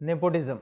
Nepotism.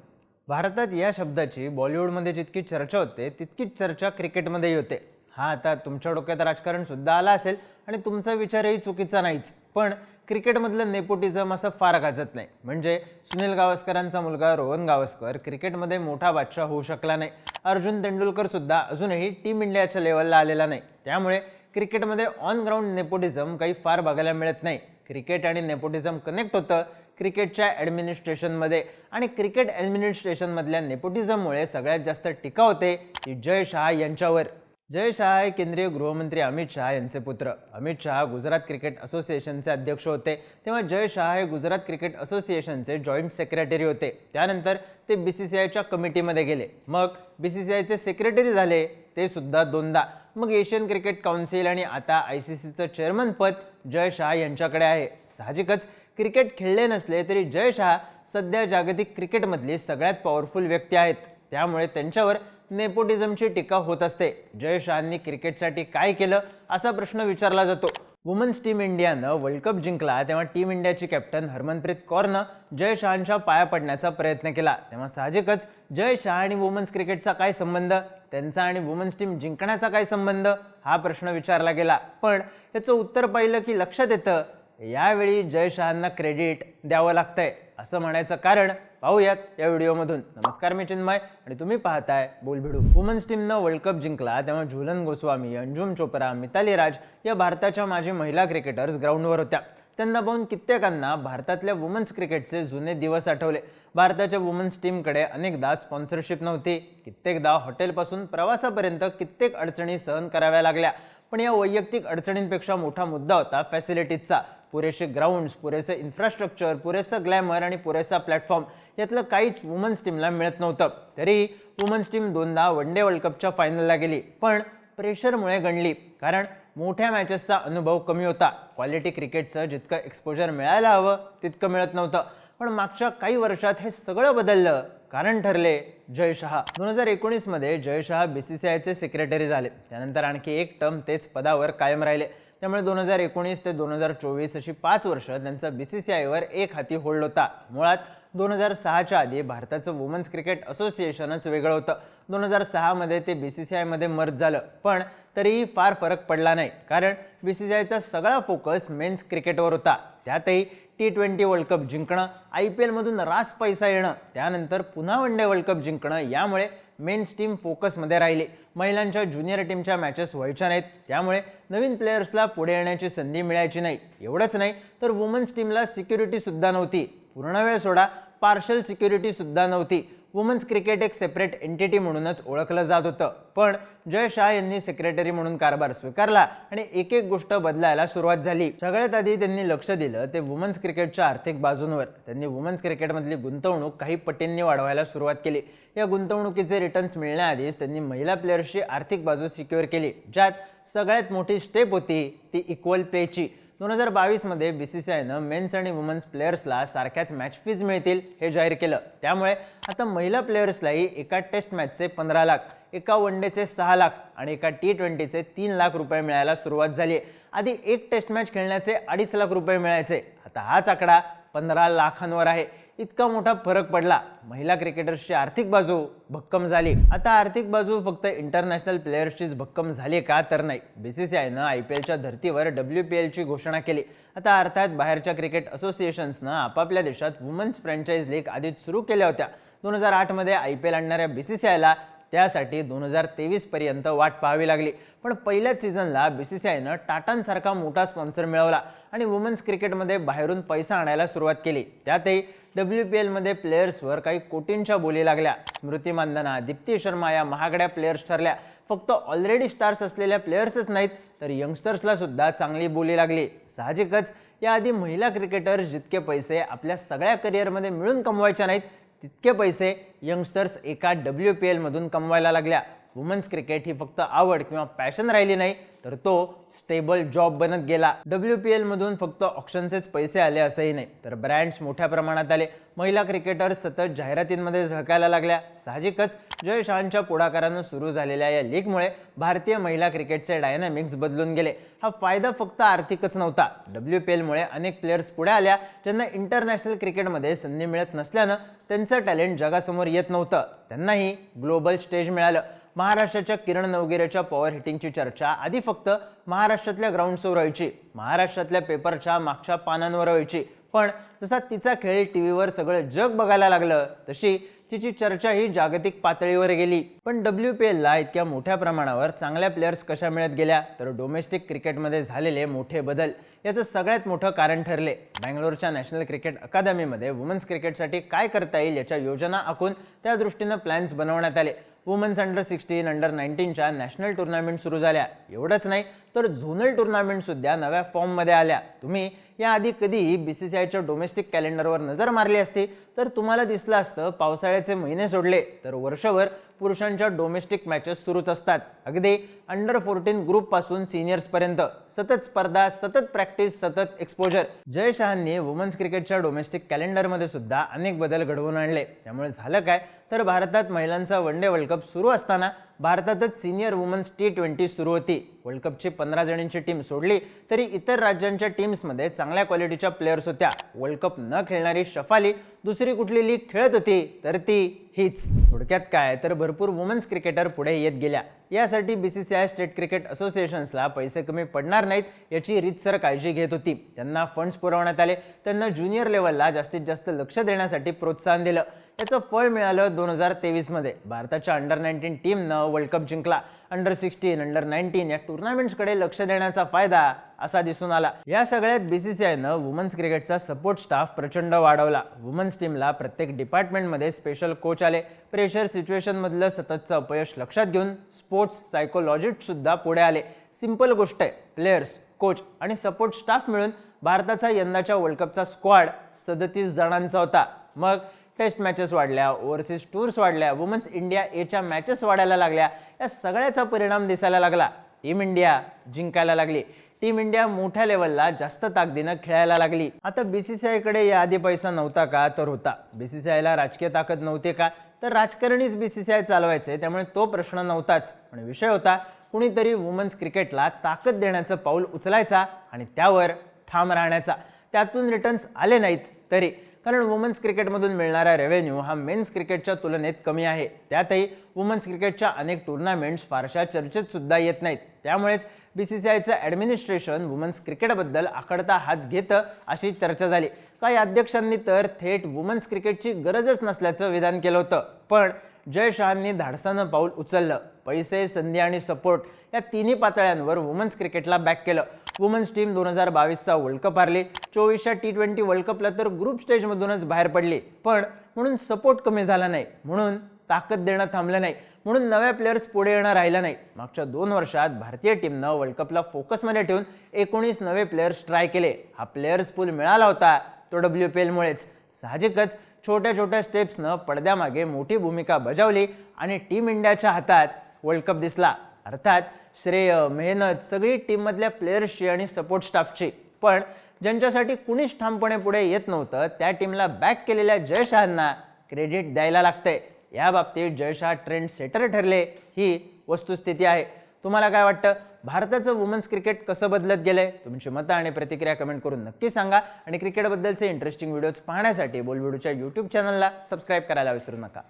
भारतात या शब्दाची बॉलिवूडमध्ये जितकी चर्चा होते तितकीच चर्चा क्रिकेटमध्येही होते. हा आता तुमच्या डोक्यात राजकारणसुद्धा आला असेल आणि तुमचा विचारही चुकीचा नाहीच. पण क्रिकेटमधलं नेपोटिझम असं फार गाजत नाही. म्हणजे सुनील गावस्करांचा मुलगा रोहन गावस्कर क्रिकेटमध्ये मोठा बादशाह होऊ शकला नाही. अर्जुन तेंडुलकरसुद्धा अजूनही टीम इंडियाच्या लेवलला आलेला नाही. त्यामुळे क्रिकेटमध्ये ऑन ग्राउंड नेपोटिझम काही फार बघायला मिळत नाही. क्रिकेट आणि नेपोटिझम कनेक्ट होतं क्रिकेटच्या ॲडमिनिस्ट्रेशनमध्ये आणि क्रिकेट ॲडमिनिस्ट्रेशनमधल्या नेपोटिझममुळे सगळ्यात जास्त टीका होते ती जय शहा यांच्यावर. जय शहा हे केंद्रीय गृहमंत्री अमित शहा यांचे पुत्र. अमित शहा गुजरात क्रिकेट असोसिएशनचे अध्यक्ष होते. तेव्हा जय शहा हे गुजरात क्रिकेट असोसिएशनचे जॉईंट सेक्रेटरी होते. त्यानंतर ते बी सी सी आयच्या कमिटीमध्ये गेले. मग बी सी सी आयचे सेक्रेटरी झाले. ते सुद्धा दोनदा. मग एशियन क्रिकेट काउन्सिल आणि आता आय सी सीचं चेअरमनपद जय शहा यांच्याकडे आहे. साहजिकच क्रिकेट खेळले नसले तरी जय शहा सध्या जागतिक क्रिकेटमधली सगळ्यात पॉवरफुल व्यक्ती आहेत. त्यामुळे त्यांच्यावर नेपोटिझमची टीका होत असते. जय शहांनी क्रिकेटसाठी काय केलं असा प्रश्न विचारला जातो. वुमन्स टीम इंडियानं वर्ल्ड कप जिंकला तेव्हा टीम इंडियाची कॅप्टन हरमनप्रीत कौरनं जय शहांच्या पाया पडण्याचा प्रयत्न केला. तेव्हा साहजिकच जय शहा आणि वुमन्स क्रिकेटचा काय संबंध? त्यांचा आणि वुमन्स टीम जिंकण्याचा काय संबंध? हा प्रश्न विचारला गेला. पण त्याचं उत्तर पाहिलं की लक्षात येतं यावेळी जयशहांना क्रेडिट द्यावं लागतंय असं म्हणायचं कारण पाहूयात या व्हिडिओमधून. नमस्कार मी चिन्मय आणि तुम्ही पाहताय बोलभिडू. वुमन्स टीमनं वर्ल्ड कप जिंकला तेव्हा झुलन गोस्वामी अंजुम चोप्रा मिताली राज या भारताच्या माजी महिला क्रिकेटर्स ग्राउंडवर होत्या. त्यांना पाहून कित्येकांना भारतातल्या वुमन्स क्रिकेटचे जुने दिवस आठवले. भारताच्या वुमन्स टीमकडे अनेकदा स्पॉन्सरशिप नव्हती. कित्येकदा हॉटेलपासून प्रवासापर्यंत कित्येक अडचणी सहन कराव्या लागल्या. पण या वैयक्तिक अडचणींपेक्षा मोठा मुद्दा होता फॅसिलिटीजचा पुरेसे ग्राउंड्स पुरेसे इन्फ्रास्ट्रक्चर पुरेसं ग्लॅमर आणि पुरेसा प्लॅटफॉर्म यातलं काहीच वुमन्स टीमला मिळत नव्हतं. तरी वुमन्स टीम दोनदा वन डे वर्ल्ड कपच्या फायनलला गेली. पण प्रेशरमुळे गणली. कारण मोठ्या मॅचेसचा अनुभव कमी होता. क्वालिटी क्रिकेटचं जितकं एक्सपोजर मिळायला हवं तितकं मिळत नव्हतं. पण मागच्या काही वर्षात हे सगळं बदललं. कारण ठरले जय शहा. दोन हजार एकोणीसमध्ये Jay Shah B C C आयचे सेक्रेटरी झाले. त्यानंतर आणखी एक टर्म तेच पदावर कायम राहिले. त्यामुळे दोन हजार एकोणीस ते दोन हजार चोवीस अशी पाच वर्ष त्यांचा बी सी सी आयवर एक हाती होल्ड होता. मुळात दोन हजार सहाच्या आधी भारताचं वुमन्स क्रिकेट असोसिएशनच वेगळं होतं. दोन हजार सहामध्ये ते बी सी सी आयमध्ये मर्ज झालं. पण तरीही फार फरक पडला नाही. कारण बी सी सी आयचा सगळा फोकस मेन्स क्रिकेटवर होता. त्यातही टी ट्वेंटी वर्ल्ड कप जिंकणं आय पी एलमधून रास पैसा येणं त्यानंतर पुन्हा वन डे वर्ल्ड कप जिंकणं यामुळे मेन्स टीम फोकसमध्ये राहिली. महिलांच्या ज्युनियर टीमच्या मॅचेस व्हायच्या नाहीत त्यामुळे नवीन प्लेयर्सला पुढे येण्याची संधी मिळायची नाही. एवढंच नाही तर वुमन्स टीमला सिक्युरिटीसुद्धा नव्हती. पूर्ण वेळ सोडा पार्शल सिक्युरिटीसुद्धा नव्हती. वुमन्स क्रिकेट एक सेपरेट एंटिटी म्हणूनच ओळखलं जात होतं. पण जय शहा यांनी सेक्रेटरी म्हणून कारभार स्वीकारला आणि एक एक गोष्ट बदलायला सुरुवात झाली. सगळ्यात आधी त्यांनी लक्ष दिलं ते वुमन्स क्रिकेटच्या आर्थिक बाजूंवर. त्यांनी वुमन्स क्रिकेटमधली गुंतवणूक काही पटींनी वाढवायला सुरुवात केली. या गुंतवणुकीचे रिटर्न्स मिळण्याआधीच त्यांनी महिला प्लेयर्सची आर्थिक बाजू सिक्युअर केली ज्यात सगळ्यात मोठी स्टेप होती ती इक्वल पेची दोन हजार बावीसमध्ये बी सी सी आयनं मेन्स आणि वुमन्स प्लेयर्सला सारख्याच मॅच फीज मिळतील हे जाहीर केलं. त्यामुळे आता महिला प्लेयर्सलाही एका टेस्ट मॅचचे पंधरा लाख एका वन डेचे सहा लाख आणि एका टी ट्वेंटीचे तीन लाख रुपये मिळायला सुरुवात झाली आहे. आधी एक टेस्ट मॅच खेळण्याचे अडीच लाख रुपये मिळायचे. आता हाच आकडा पंधरा लाखांवर आहे. इतका मोठा फरक पडला. महिला क्रिकेटर्सची आर्थिक बाजू भक्कम झाली. आता आर्थिक बाजू फक्त इंटरनॅशनल प्लेयर्सचीच भक्कम झाली का तर नाही. बी सी सी आयनं आय पी एलच्या धर्तीवर डब्ल्यू पी एलची घोषणा केली. आता अर्थात बाहेरच्या क्रिकेट असोसिएशन्सनं आपापल्या देशात वुमन्स फ्रँचाईज लीग आधीच सुरू केल्या होत्या. दोन हजार आठमध्ये आय पी एल आणणाऱ्या बी सी सी आयला त्यासाठी दोन हजार तेवीसपर्यंत वाट पाहावी लागली. पण पहिल्याच सीझनला बी सी सी आयनं टाटांसारखा मोठा स्पॉन्सर मिळवला आणि वुमन्स क्रिकेटमध्ये बाहेरून पैसा आणायला सुरुवात केली. त्यातही डब्ल्यू पी एलमध्ये प्लेयर्सवर काही कोटींच्या बोली लागल्या. स्मृती मानधना दीप्ती शर्मा या महागड्या प्लेयर्स ठरल्या. फक्त ऑलरेडी स्टार्स असलेल्या प्लेयर्सच नाहीत तर यंगस्टर्सला सुद्धा चांगली बोली लागली. साहजिकच याआधी महिला क्रिकेटर्स जितके पैसे आपल्या सगळ्या करिअरमध्ये मिळून कमवायच्या नाहीत तितके पैसे यंगस्टर्स एका डब्ल्यू पी एलमधून कमवायला लागल्या. वुमन्स क्रिकेट ही फक्त आवड किंवा पॅशन राहिली नाही तर तो स्टेबल जॉब बनत गेला. डब्ल्यू पी एलमधून फक्त ऑप्शनचेच पैसे आले असंही नाही तर ब्रँड्स मोठ्या प्रमाणात आले. महिला क्रिकेटर्स सतत जाहिरातींमध्ये झळकायला लागल्या. साहजिकच जय शहांच्या पुढाकारानं सुरू झालेल्या या लीगमुळे भारतीय महिला क्रिकेटचे डायनामिक्स बदलून गेले. हा फायदा फक्त आर्थिकच नव्हता. डब्ल्यू पी एलमुळे अनेक प्लेयर्स पुढे आल्या ज्यांना इंटरनॅशनल क्रिकेटमध्ये संधी मिळत नसल्यानं त्यांचं टॅलेंट जगासमोर येत नव्हतं. त्यांनाही ग्लोबल स्टेज मिळालं. महाराष्ट्राच्या किरण नवगिरेच्या पॉवर हिटिंगची चर्चा. आधी फक्त महाराष्ट्रातल्या ग्राउंड्सवर व्हायची महाराष्ट्रातल्या पेपरच्या मागच्या पानांवर व्हायची पण जसा तिचा खेळ टी व्हीवर सगळं जग बघायला लागलं तशी तिची चर्चा ही जागतिक पातळीवर गेली. पण डब्ल्यू पी एलला इतक्या मोठ्या प्रमाणावर चांगल्या प्लेयर्स कशा मिळत गेल्या? तर डोमेस्टिक क्रिकेटमध्ये झालेले मोठे बदल. याचं सगळ्यात मोठं कारण ठरले बँगलोरच्या नॅशनल क्रिकेट अकादमीमध्ये वुमन्स क्रिकेटसाठी काय करता येईल याच्या योजना आखून त्या दृष्टीनं प्लॅन्स बनवण्यात आले. वुमन्स अंडर सिक्स्टीन अंडर नाईन्टीनच्या नॅशनल टुर्नामेंट सुरू झाल्या. एवढंच नाही तर झोनल टुर्नामेंटसुद्धा नव्या फॉर्ममध्ये आल्या. तुम्ही याआधी कधीही बी सी सी आयच्या डोमेस्टिक कॅलेंडरवर नजर मारली असती तर तुम्हाला दिसलं असतं पावसाळ्याचे महिने सोडले तर वर्षभर पुरुषांच्या डोमेस्टिक मॅचेस सुरूच असतात. अगदी अंडर फोर्टीन ग्रुपपासून सिनियर्सपर्यंत सतत स्पर्धा सतत प्रॅक्टिस सतत एक्सपोजर जय शहांनी वुमन्स क्रिकेटच्या डोमेस्टिक कॅलेंडरमध्ये सुद्धा अनेक बदल घडवून आणले. त्यामुळे झालं काय? तर भारतात महिलांचा वन डे वर्ल्ड कप सुरू असताना भारतातच सिनियर वुमन्स टी ट्वेंटी सुरू होती. वर्ल्ड कपची पंधरा जणींची टीम सोडली तरी इतर राज्यांच्या टीम्समध्ये चांगल्या क्वालिटीच्या प्लेयर्स होत्या. वर्ल्ड कप न खेळणारी शफाली दुसरी कुठली लीग खेळत होती तर ती हीच. थोडक्यात काय तर भरपूर वुमन्स क्रिकेटर पुढे येत गेल्या. यासाठी B C C I state cricket असोसिएशन्सला पैसे कमी पडणार नाहीत याची रीतसर काळजी घेत होती. त्यांना फंड्स पुरवण्यात आले त्यांना ज्युनियर लेवलला जास्तीत जास्त लक्ष देण्यासाठी प्रोत्साहन दिलं. याचं फळ मिळालं दोन हजार तेवीसमध्ये भारताच्या अंडर नाईन्टीन टीमनं वर्ल्ड कप जिंकला. अंडर सिक्स्टीन अंडर नाईन्टीन या टुर्नामेंट्सकडे लक्ष देण्याचा फायदा असा दिसून आला. या सगळ्यात बी सी सी आयनं वुमन्स क्रिकेटचा सपोर्ट स्टाफ प्रचंड वाढवला. वुमन्स टीमला प्रत्येक डिपार्टमेंटमध्ये स्पेशल कोच आले. प्रेशर सिच्युएशनमधलं सततचं अपयश लक्षात घेऊन स्पोर्ट्स सायकोलॉजिस्टसुद्धा पुढे आले. सिंपल गोष्ट आहे प्लेयर्स कोच आणि सपोर्ट स्टाफ मिळून भारताचा यंदाच्या वर्ल्ड कपचा स्क्वॉड सदतीस जणांचा होता. मग टेस्ट मॅचेस वाढल्या ओव्हरसीज टूर्स वाढल्या वुमन्स इंडिया एच्या मॅचेस वाढायला लागल्या. या सगळ्याचा परिणाम दिसायला लागला. टीम इंडिया जिंकायला लागली. टीम इंडिया मोठ्या लेवलला जास्त ताकदीनं खेळायला लागली. आता बी सी सी आयकडे याआधी पैसा नव्हता का तर होता. बी सी सी आयला राजकीय ताकद नव्हती का तर राजकारणीच बी सी सी आय चालवायचे त्यामुळे तो प्रश्न नव्हताच. पण विषय होता कुणीतरी वुमन्स क्रिकेटला ताकद देण्याचं पाऊल उचलायचा आणि त्यावर ठाम राहण्याचा. त्यातून रिटर्न्स आले नाहीत तरी. कारण वुमन्स क्रिकेटमधून मिळणारा रेव्हेन्यू हा मेन्स क्रिकेटच्या तुलनेत कमी आहे. त्यातही वुमन्स क्रिकेटच्या अनेक टुर्नामेंट्स फारशा चर्चेत सुद्धा येत नाहीत. त्यामुळेच बी सी सी आयचं ॲडमिनिस्ट्रेशन वुमन्स क्रिकेटबद्दल आखडता हात घेतं अशी चर्चा झाली. काही अध्यक्षांनी तर थेट वुमन्स क्रिकेटची गरजच नसल्याचं विधान केलं होतं. पण जय शहांनी धाडसानं पाऊल उचललं. पैसे संधी आणि सपोर्ट या तिन्ही पातळ्यांवर वुमन्स क्रिकेटला बॅक केलं. वुमन्स टीम दोन हजार बावीसचा वर्ल्ड कप हारली. चोवीसच्या टी ट्वेंटी वर्ल्ड कपला तर ग्रुप स्टेजमधूनच बाहेर पडली. पण म्हणून सपोर्ट कमी झाला नाही. म्हणून ताकद देणं थांबलं नाही. म्हणून नव्या प्लेयर्स पुढे येणं राहिलं नाही. मागच्या दोन वर्षात भारतीय टीमनं वर्ल्ड कपला फोकसमध्ये ठेवून एकोणीस नवे प्लेयर्स ट्राय केले. हा प्लेयर्स पूल मिळाला होता. तो डब्ल्यू पी एलमुळेच साहजिकच छोट्या छोट्या स्टेप्सनं पडद्यामागे मोठी भूमिका बजावली आणि टीम इंडियाच्या हातात वर्ल्ड कप दिसला. अर्थात श्रेय मेहनत सगळी टीममधल्या प्लेयर्सची आणि सपोर्ट स्टाफची पण ज्यांच्यासाठी कुणीच ठामपणे पुढे येत नव्हतं त्या टीमला बॅक केलेल्या जयशहांना क्रेडिट द्यायला लागतंय. या बाबतीत जयशहा ट्रेंड सेटर ठरले ही वस्तुस्थिती आहे. तुम्हाला काय वाटतं? भारताचं वुमन्स क्रिकेट कसं बदलत गेलंय? तुमची मतं आणि प्रतिक्रिया कमेंट करून नक्की सांगा. आणि क्रिकेटबद्दलचे इंटरेस्टिंग व्हिडिओज पाहण्यासाठी बोलविडूच्या यूट्यूब चॅनलला सबस्क्राईब करायला विसरू नका.